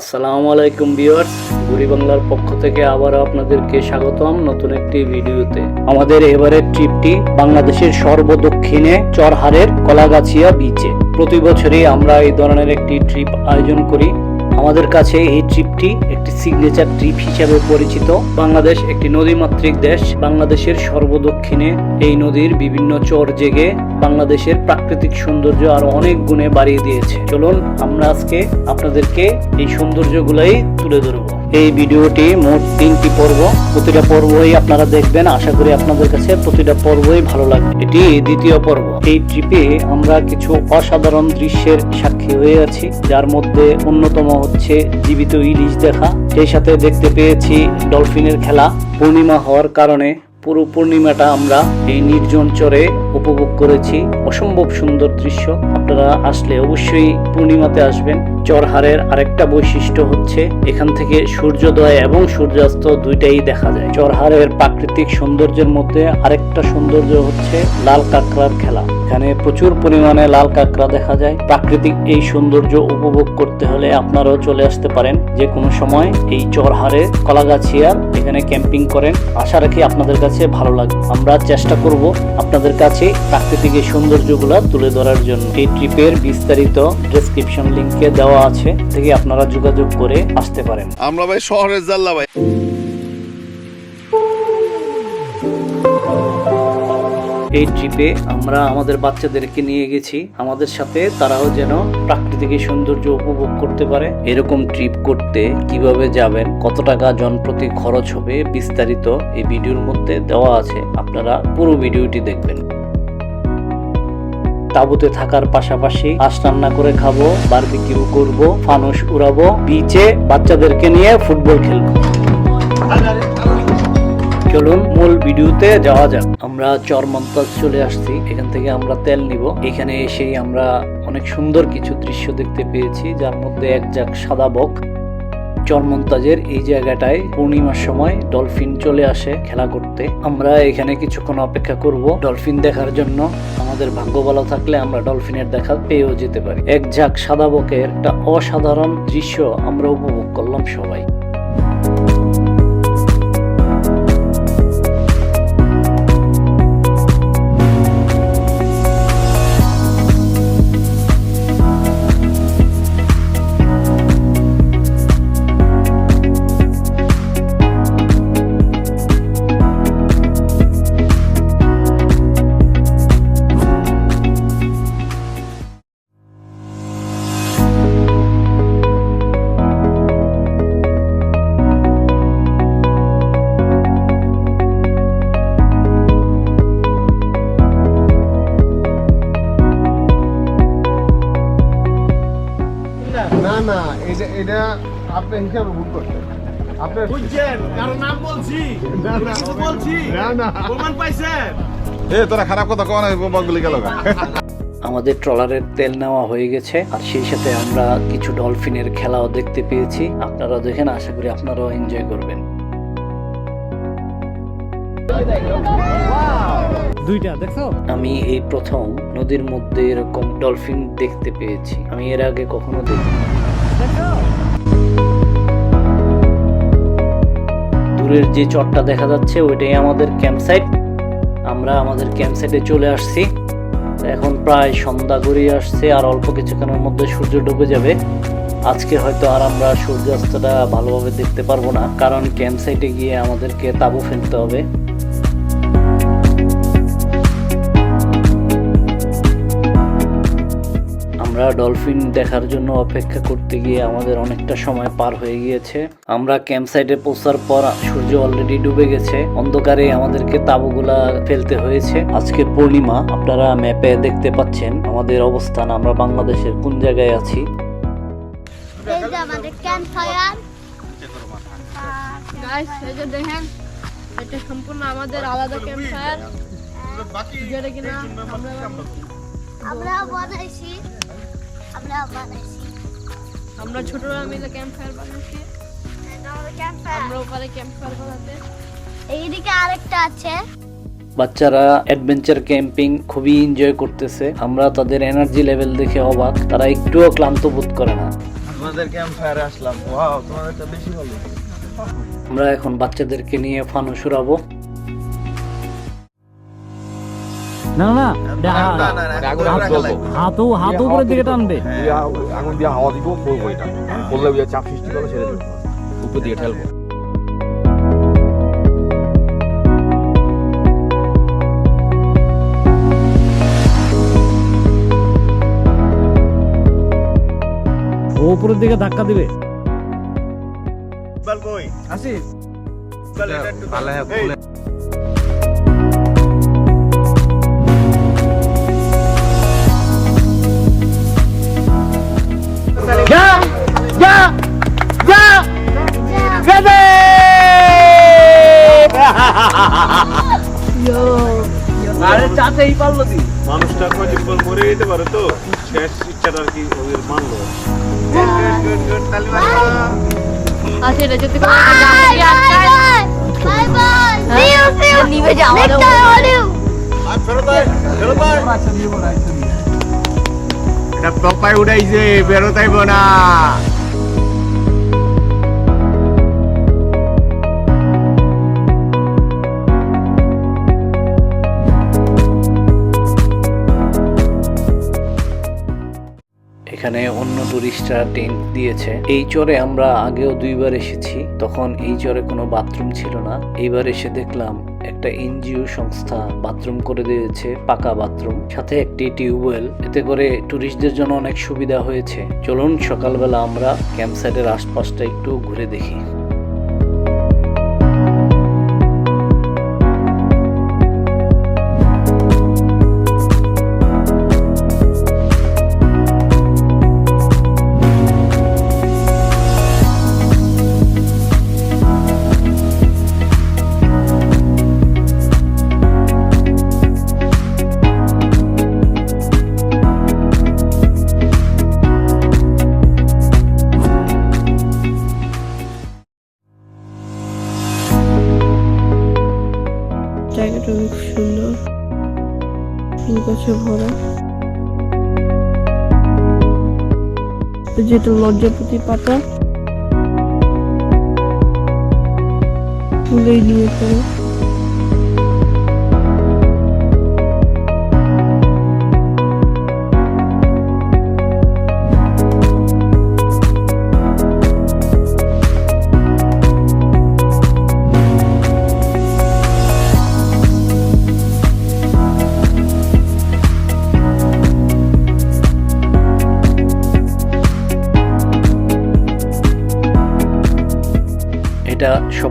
আসসালামু আলাইকুম ভিউয়ার্স গুড়ি বাংলার পক্ষ থেকে আবারও আপনাদেরকে স্বাগতম নতুন একটি ভিডিওতে। আমাদের এবারের ট্রিপটি বাংলাদেশের সর্বদক্ষিণে চরহারের কলাগাছিয়া বিচে প্রতি বছরই আমরা এই ধরনের একটি ট্রিপ আয়োজন করি। আমাদের কাছে এই ট্রিপটি একটি সিগনেচার ট্রিপ হিসাবে পরিচিত। বাংলাদেশ একটি নদীমাতৃক দেশ। বাংলাদেশের সর্বদক্ষিণে এই নদীর বিভিন্ন চর জেগে বাংলাদেশের প্রাকৃতিক সৌন্দর্য আরও অনেক গুণে বাড়িয়ে দিয়েছে। চলুন আমরা আজকে আপনাদেরকে এই সৌন্দর্যগুলাই তুলে ধরবো। এই ভিডিওটি মোট তিনটি পর্ব। প্রতিটা পর্বই আপনারা দেখবেন। আশা করি আপনাদের কাছে প্রতিটা পর্বই ভালো লাগবে। এটি দ্বিতীয় পর্ব। এই ট্রিপে আমরা কিছু অসাধারণ দৃশ্যের সাক্ষী হয়ে আছি, যার মধ্যে অন্যতম হচ্ছে জীবিত ইলিশ দেখা। সেই সাথে দেখতে পেয়েছি ডলফিনের খেলা। পূর্ণিমা হওয়ার কারণে পুরো পূর্ণিমাটা আমরা এই নির্জন চরে উপভোগ করেছি। অসম্ভব সুন্দর দৃশ্য। আপনারা আসলে অবশ্যই পূর্ণিমাতে আসবেন। চরহারের আরেকটা বৈশিষ্ট্য হচ্ছে, এখান থেকে সূর্যোদয় এবং সূর্যাস্ত দুইটাই দেখা যায়। চরহারের প্রাকৃতিক সৌন্দর্যের মধ্যে আরেকটা সৌন্দর্য হচ্ছে লাল কাঁকড়ার খেলা। এখানে প্রচুর পরিমাণে লাল কাঁকড়া দেখা যায়। প্রাকৃতিক এই সৌন্দর্য উপভোগ করতে হলে আপনারাও চলে আসতে পারেন। যে কোনো সময় এই চরহারে কলাগাছিয়ার এখানে ক্যাম্পিং করেন। আশা রাখি আপনাদের কাছে ভালো লাগবে। আমরা চেষ্টা করব আপনাদের কাছে প্রাকৃতিক এই সৌন্দর্যগুলো তুলে ধরার জন্য। এই ট্রিপের বিস্তারিত ডেসক্রিপশন লিংকে দেওয়া আছে। থেকে আপনারা যোগাযোগ করে আসতে পারেন। আমরা ভাই শহরের জাল্লা ভাই। এই ট্রিপে আমরা আমাদের বাচ্চাদেরকে নিয়ে গেছি। আমাদের সাথে তারাও যেন প্রাকৃতিক সৌন্দর্য উপভোগ করতে পারে। এরকম ট্রিপ করতে কীভাবে যাবেন, কত টাকা জনপ্রতি খরচ হবে বিস্তারিত এই ভিডিওর মধ্যে দেওয়া আছে। আপনারা পুরো ভিডিওটি দেখবেন। তাঁবুতে থাকার পাশাপাশি আশ রান্না করে খাব বারবিকিউ করব, ফানুস উড়াবো বিচে বাচ্চাদেরকে নিয়ে ফুটবল খেলব। চলুন মূল ভিডিওতে যাওয়া যাক। আমরা চরমন্তাজ চলে আসছি। এখান থেকে আমরা তেল নিব। এখানে এসেই আমরা অনেক সুন্দর কিছু দৃশ্য দেখতে পেয়েছি, যার মধ্যে এক যাক সাদা বক। চরমন্তাজের এই জায়গাটায় পূর্ণিমার সময় ডলফিন চলে আসে খেলা করতে। আমরা এখানে কিছুক্ষণ অপেক্ষা করব ডলফিন দেখার জন্য। আমাদের ভাগ্য ভালো থাকলে আমরা ডলফিনের দেখা পেয়েও যেতে পারি। এক ঝাঁক সাদা বকের একটা অসাধারণ দৃশ্য আমরা উপভোগ করলাম সবাই। হিসাবে ভুল আপনার বুঝছেন? কারও নাম বলছি। বলছি। না, না। প্রমাণ পাইছেন? এ তোরা খারাপ কথা না গেল আমাদের ট্রলারের তেল নেওয়া হয়ে গেছে আর সেই সাথে আমরা কিছু ডলফিনের খেলাও দেখতে পেয়েছি। আপনারা দেখেন আশা করি আপনারাও এনজয় করবেন। দুইটা আমি এই প্রথম নদীর মধ্যে এরকম ডলফিন দেখতে পেয়েছি। আমি এর আগে কখনো দেখিনি দূরের যে চটটা দেখা যাচ্ছে, ওইটাই আমাদের ক্যাম্পসাইট আমরা আমাদের ক্যাম্পসাইটে চলে আসছি। এখন প্রায় সন্ধ্যা গড়িয়ে আসছে, আর অল্প কিছুক্ষণের মধ্যে সূর্য ডুবে যাবে। আজকে হয়তো আর আমরা সূর্যাস্তটা ভালোভাবে দেখতে পারব না, কারণ ক্যাম্পসাইটে গিয়ে আমাদেরকে তাঁবু ফেলতে হবে। আমরা ডলফিন দেখার জন্য অপেক্ষা করতে গিয়ে আমাদের অনেকটা সময় পার হয়ে গিয়েছে। আমরা ক্যাম্প সাইটে পৌঁছার পর সূর্য অলরেডি ডুবে গেছে। অন্ধকারে আমাদেরকে তাঁবুগুলা ফেলতে হয়েছে। আজকে পূর্ণিমা আপনারা ম্যাপে দেখতে পাচ্ছেন আমাদের অবস্থান। আমরা বাংলাদেশের কোন জায়গায় আছি? আমাদের ক্যাম্প ফায়ার গাইস এই যে দেখেন এটা সম্পূর্ণ আমাদের আলাদা ক্যাম্প ফায়ার যেটা কিনা আমরা আমরা বানাইছি আমরা বানাইছি। আমরা ছোটরা মিলে ক্যাম্প ফায়ার বানাচ্ছি এটা আমাদের ক্যাম্প ফায়ার আমরা ওপারে ক্যাম্প ফায়ার বানাতে। এইদিকে আরেকটা আছে। বাচ্চারা অ্যাডভেঞ্চার ক্যাম্পিং খুবই এনজয় করতেছে। আমরা তাদের এনার্জি লেভেল দেখে অবাক। তারা একটুও ক্লান্ত বোধ করে না। তোমাদের ক্যাম্প ফায়ারে আসলাম। ওয়াও তোমাদেরটা বেশি ভালো আমরা এখন বাচ্চাদেরকে নিয়ে ফানুস উড়াবো না না হাতও হাত উপরের দিকে টানবে। আগুন দিয়ে হাওয়া দিব করব এটা। করলে চাপ সৃষ্টি করলে ছেড়ে উপর দিয়ে ঠেলবো। ও উপরের দিকে ধাক্কা দিবে। বল মানুষটা কয়দিন পর মরে যেতে পারে তো? শেষ ইচ্ছাটা আর কি ওদের মানলো। এটা যদি কোনো গাড়ি আটকায়। এখানে অন্য টুরিস্টরা টেন্ট দিয়েছে। এই চরে আমরা আগেও দুইবার এসেছি, তখন এই চরে কোনো বাথরুম ছিল না। এইবার এসে দেখলাম একটা এনজিও সংস্থা বাথরুম করে দিয়েছে, পাকা বাথরুম, সাথে একটি টিউবওয়েল। এতে করে টুরিস্টদের জন্য অনেক সুবিধা হয়েছে। চলুন সকালবেলা আমরা ক্যাম্প সাইডের আশপাশটা একটু ঘুরে দেখি। যেটা লজ্জাপতি পাতা ফুলেই নিয়ে পড়ে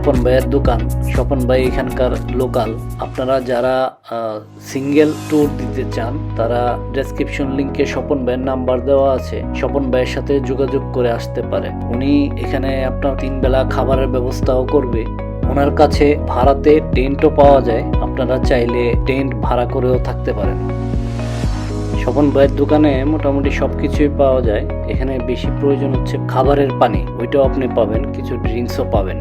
স্বপন ভাইয়ের দোকান, স্বপন ভাই এখানকার লোকাল আপনারা যারা সিঙ্গেল ট্যুর দিতে চান, তারা ডেসক্রিপশন লিংকে স্বপন ভাইয়ের নাম্বার দেওয়া আছে। স্বপন ভাইয়ের সাথে যোগাযোগ করে আসতে পারেন উনি এখানে আপনার তিন বেলা খাবারের ব্যবস্থাও করবে। ওনার কাছে ভাড়াতে টেন্টও পাওয়া যায়। আপনারা চাইলে টেন্ট ভাড়া করেও থাকতে পারেন। স্বপন ভাইয়ের দোকানে মোটামুটি সব কিছুই পাওয়া যায়। এখানে বেশি প্রয়োজন হচ্ছে খাবারের পানি। ওইটাও আপনি পাবেন, কিছু ড্রিঙ্কসও পাবেন।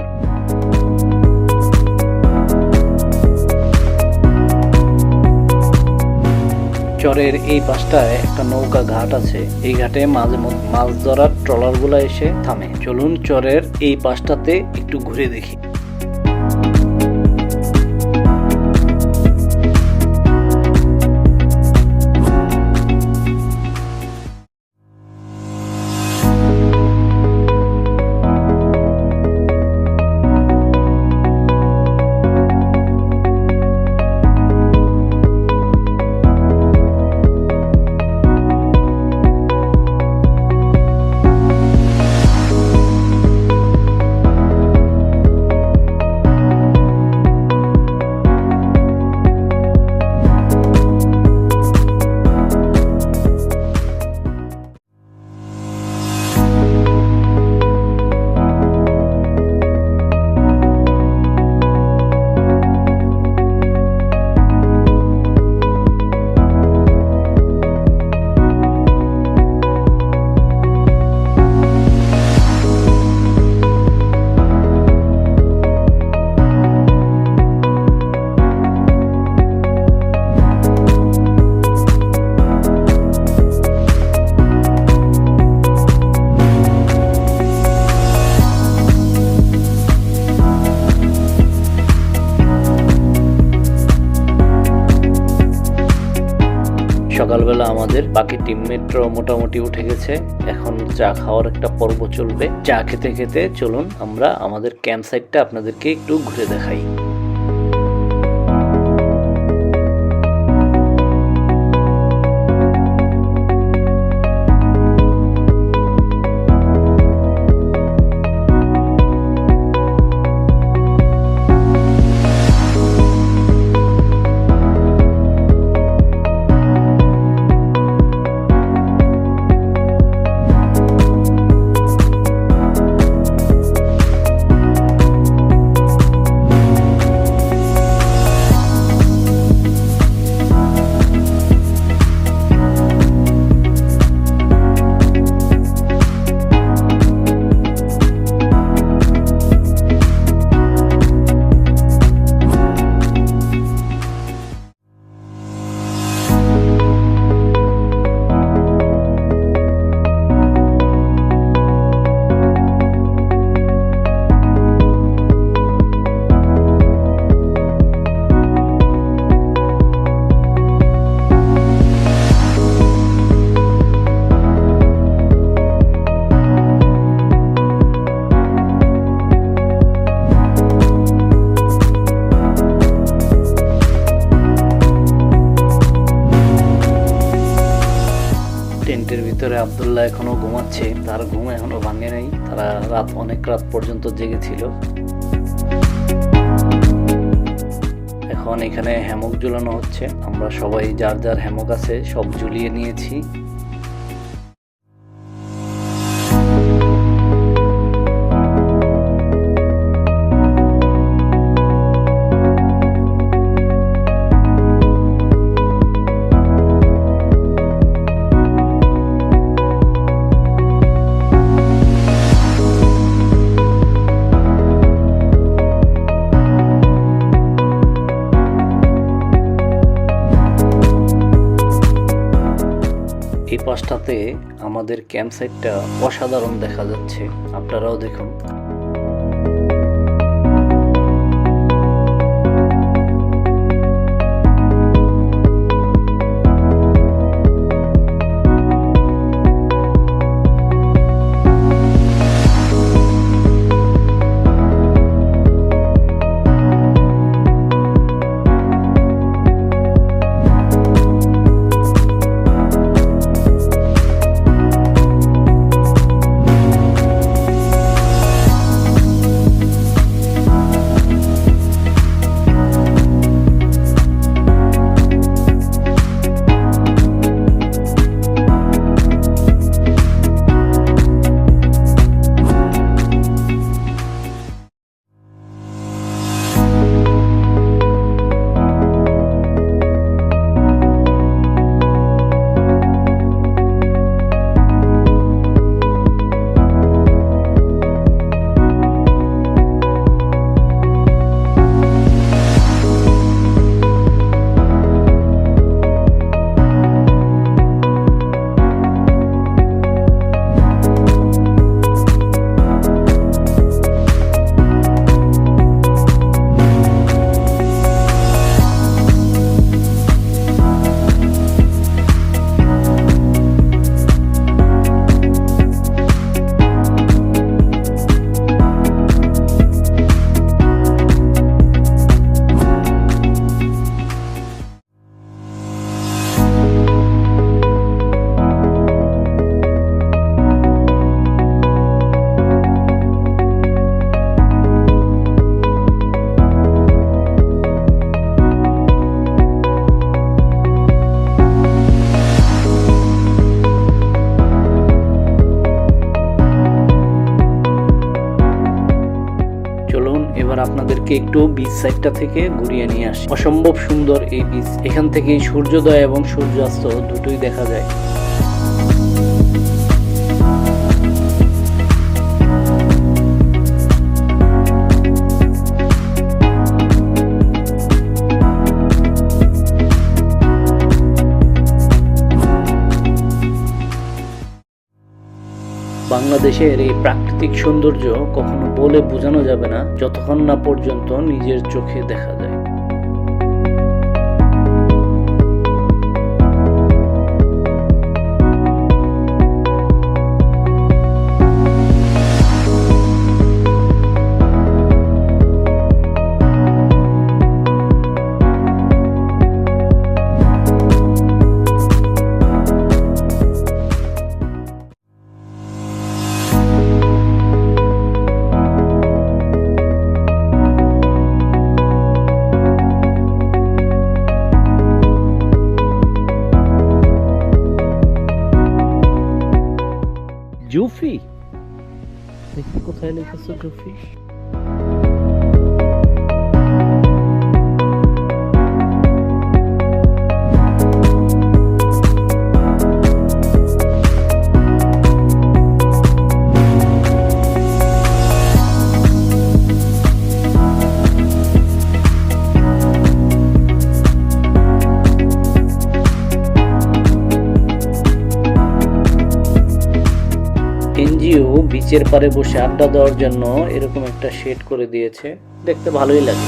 চরের এই পাশটায় একটা নৌকা ঘাট আছে। এই ঘাটে মাঝে মাছ ধরার ট্রলারগুলো এসে থামে। চলুন চরের এই পাশটাতে একটু ঘুরে দেখি। সকালবেলা আমাদের বাকি টিমমেটরাও মোটামুটি উঠে গেছে। এখন চা খাওয়ার একটা পর্ব চলবে। চা খেতে খেতে চলুন আমরা আমাদের ক্যাম্প সাইটটা আপনাদেরকে একটু ঘুরে দেখাই। ভিতরে আবদুল্লাহ এখনও ঘুমাচ্ছে, তার ঘুম এখনও ভাঙে নাই, তারা রাত অনেক রাত পর্যন্ত জেগেছিল। এখন এখানে হ্যামক ঝুলানো হচ্ছে, আমরা সবাই যার যার হ্যামক আছে সব ঝুলিয়ে নিয়েছি। পাশটাতে আমাদের ক্যাম্প সাইটটা অসাধারণ দেখা যাচ্ছে। আপনারাও দেখুন। আপনাদেরকে একটু বিচ সাইডটা থেকে ঘুরিয়ে নিয়ে আসি। অসম্ভব সুন্দর এই বীজ এখান থেকে সূর্যোদয় এবং সূর্যাস্ত দুটোই দেখা যায়। বাংলাদেশের এই প্রাকৃতিক সৌন্দর্য কখনো বলে বোঝানো যাবে না, যতক্ষণ না পর্যন্ত নিজের চোখে দেখা যায়। Jufi? Tem que encontrar ele com essa Jufi. বিচের পারে বসে আড্ডা দেওয়ার জন্য এরকম একটা শেড করে দিয়েছে। দেখতে ভালোই লাগে।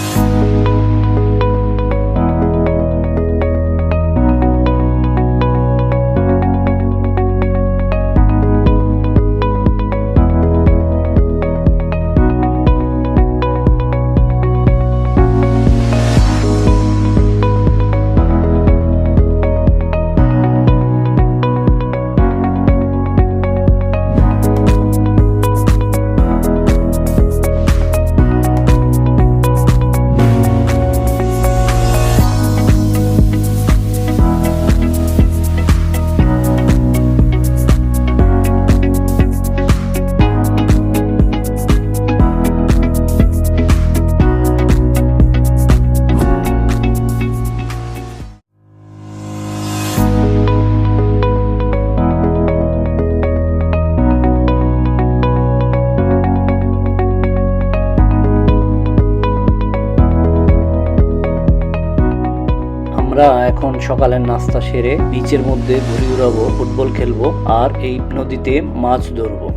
এখন সকালের নাস্তা সেরে বিচের মধ্যে ঘুরে উড়াবো, ফুটবল খেলব আর এই নদীতে মাছ ধরবো।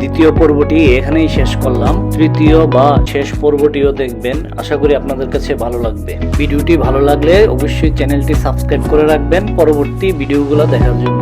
দ্বিতীয় পর্বটি এখানেই শেষ করলাম। তৃতীয় বা শেষ পর্বটিও দেখবেন। আশা করি আপনাদের কাছে ভালো লাগবে। ভিডিওটি ভালো লাগলে অবশ্যই চ্যানেলটি সাবস্ক্রাইব করে রাখবেন। পরবর্তী ভিডিওগুলো দেখার জন্য